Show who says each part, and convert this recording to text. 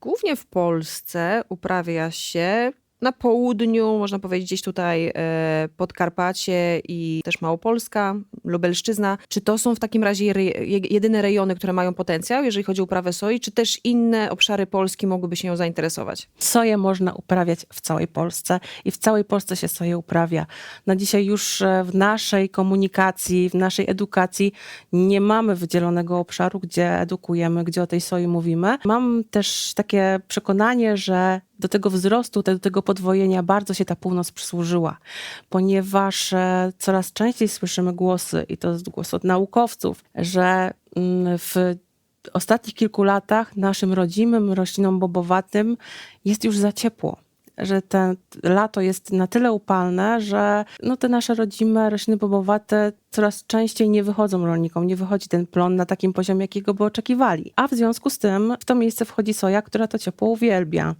Speaker 1: Głównie w Polsce uprawia się na południu, można powiedzieć gdzieś tutaj e, Podkarpacie i też Małopolska, Lubelszczyzna. Czy to są w takim razie jedyne rejony, które mają potencjał, jeżeli chodzi o uprawę soi, czy też inne obszary Polski mogłyby się ją zainteresować?
Speaker 2: Soję można uprawiać w całej Polsce i w całej Polsce się soję uprawia. Na dzisiaj już e, w naszej komunikacji, w naszej edukacji nie mamy wydzielonego obszaru, gdzie edukujemy, gdzie o tej soi mówimy. Mam też takie przekonanie, że do tego wzrostu, do tego podwojenia bardzo się ta północ przysłużyła, ponieważ e, coraz częściej słyszymy głosy, i to głos od naukowców, że mm, w ostatnich kilku latach naszym rodzimym roślinom bobowatym jest już za ciepło. Że te lato jest na tyle upalne, że no te nasze rodzime rośliny bobowate coraz częściej nie wychodzą rolnikom, nie wychodzi ten plon na takim poziomie, jakiego by oczekiwali. A w związku z tym w to miejsce wchodzi soja, która to ciepło uwielbia.